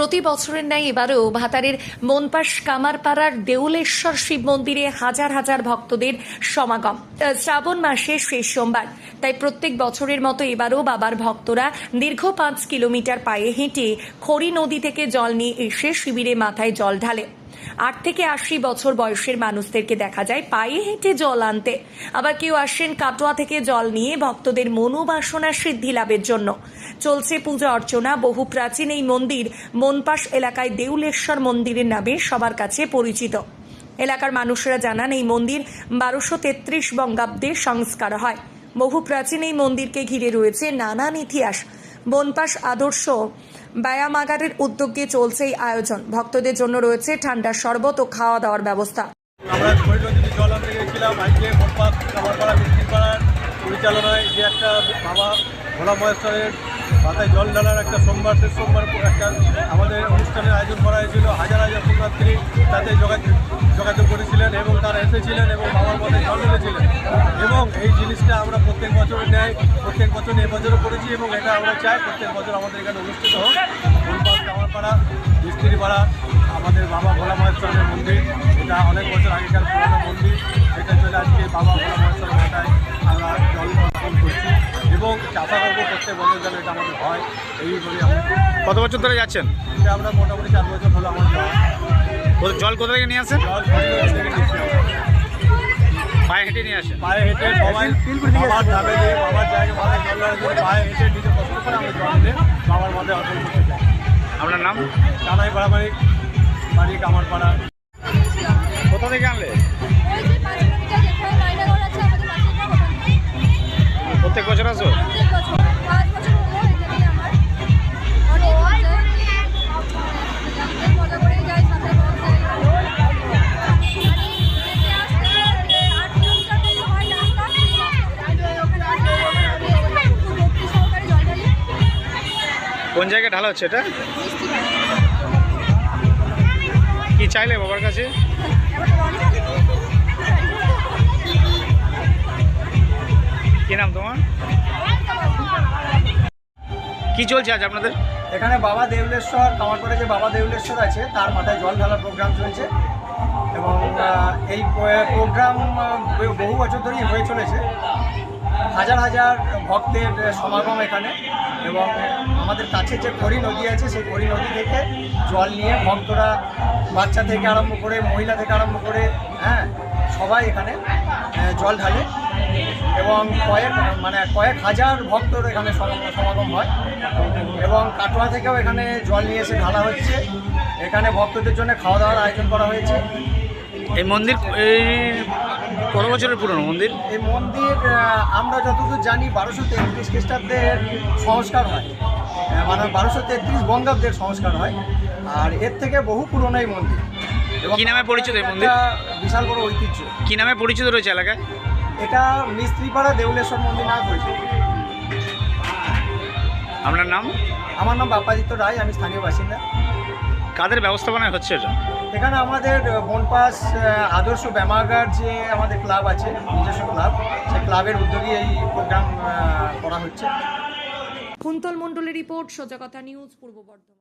প্রতি বছরের ন্যায় এবারও ভাতারের মনপাস কামারপাড়ার দেউলেশ্বর শিব মন্দিরে হাজার হাজার ভক্তদের সমাগম। শ্রাবণ মাসের শেষ সোমবার। তাই প্রত্যেক বছরের মতো এবারও বাবার ভক্তরা দীর্ঘ পাঁচ কিলোমিটার পায়ে হেঁটে খড়ি নদী থেকে জল নিয়ে এসে শিবিরে মাথায় জল ঢালে। আট থেকে আশি বছর বয়সের মানুষদেরকে দেখা যায় পায়ে হেঁটে জল আনতে। আবার কেউ আসেন কাটোয়া থেকে জল নিয়ে ভক্তদের মনোবাসনা সিদ্ধি লাভের জন্য। চলছে পূজা অর্চনা, বহু প্রাচীন এই মন্দির মনপাস এলাকায় দেউলেশ্বর মন্দিরের নামে সবার কাছে পরিচিত। এলাকার মানুষরা জানান, এই মন্দির বারোশো তেত্রিশ বঙ্গাব্দে সংস্কার হয়। বহু প্রাচীন এই মন্দিরকে ঘিরে রয়েছে নানান ইতিহাস। বনপাস আদর্শ ব্যায়ামাগারের উদ্যোগে চলছে এই আয়োজন। ভক্তদের জন্য রয়েছে ঠান্ডা শরবত ও খাওয়া দাওয়ার ব্যবস্থা। আমরা জল পরিচালনায় যে একটা মাথায় জল ঢালার একটা সোমবার, শেষ সোমবার একটা আমাদের অনুষ্ঠানের আয়োজন করা হয়েছিল। হাজার হাজার পুণ্যার্থী তাতে যোগাযোগ যোগাযোগ এসেছিলেন এবং বাবার মাথায় জল ঢেলেছিলেন এবং এই জিনিসটা আমরা প্রত্যেক বছরের নেয় প্রত্যেক বছর এবছরও করেছি এবং এটা আমরা চাই প্রত্যেক বছর আমাদের এখানে অনুষ্ঠিত হোক। ফুটপাথ কামারপাড়া মিস্ত্রিপাড়া আমাদের বাবা ভোলা মহেশ্বরের মন্দির এটা অনেক বছর আগেকার পুরনো মন্দির সেটা চলে আজকে বাবা ভোলা মহেশ্বর মাথায় আমরা জল অর্পণ করছি এবং চাষা করব প্রত্যেক বছর যেন এটা আমাদের হয় এই বলে আমরা কত বছর ধরে যাচ্ছেন? এটা আমরা মোটামুটি চার বছর হলো আমার জল কোথা থেকে নিয়ে আসেন জল থেকে। পায়ে হেঁটে নিয়ে আসেন। পায়ে হেঁটে সবাই বাবার নামে দিয়ে বাবার জায়গায় মাথায় জল ঢালার পায়ে হেঁটে নিজে পছন্দ করে আমরা জল বাবার মাথায় অর্পণ করতে চাই আপনার নাম? কানাই পাড়ামারি বাড়ি কামারপাড়া। কোথা থেকে আনলে? কোন জায়গায় ঢালা হচ্ছে এটা? কি চাইলে বাবার কাছে? কি নাম তোমার? কি চলছে আজ আপনাদের? এখানে বাবা দেউলেশ্বর কামারপাড়ে যে বাবা দেউলেশ্বর আছে, তার মাথায় জল ঢালার প্রোগ্রাম চলছে। এবং এই প্রোগ্রাম বহু বছর ধরেই হয়ে চলেছে। হাজার হাজার ভক্তের সমাগম এখানে এবং আমাদের কাছে যে খড়ি নদী আছে, সেই খড়ি নদী থেকে জল নিয়ে ভক্তরা বাচ্চা থেকে আরম্ভ করে, মহিলা থেকে আরম্ভ করে হ্যাঁ সবাই এখানে জল ঢালে এবং কয়েক মানে কয়েক হাজার ভক্তর এখানে সমাগম হয় এবং কাটোয়া থেকেও এখানে জল নিয়ে এসে ঢালা হচ্ছে। এখানে ভক্তদের জন্য খাওয়া দাওয়ার আয়োজন করা হয়েছে। এই মন্দির, এই কত বছরের পুরনো মন্দির? এই মন্দির আমরা যতদূর জানি বারোশো তেত্রিশ খ্রিস্টাব্দের সংস্কার হয়। মানে বারোশো তেত্রিশ বঙ্গাব্দের সংস্কার হয়। আর এর থেকে বহু পুরনো এই মন্দির। এবং কি নামে পরিচিত এই মন্দির? বিশাল বড় ঐতিহ্য। কি নামে পরিচিত রয়েছে এলাকায়? এটা মিস্ত্রিপাড়া দেউলেশ্বর মন্দির নামে পরিচিত। আপনার নাম? আমার নাম বাপ্পাদিত্য রায় আমি স্থানীয় বাসিন্দা। কাদের ব্যবস্থাপনায় হচ্ছে এটা? এখানে আমাদের বনপাস আদর্শ ব্যামাগার যে আমাদের ক্লাব আছে নিজস্ব ক্লাব সেই ক্লাবের উদ্যোগে এই প্রোগ্রাম করা হচ্ছে। কুন্তল মণ্ডলের রিপোর্ট সোজা কথা নিউজ পূর্ব বর্ধমান।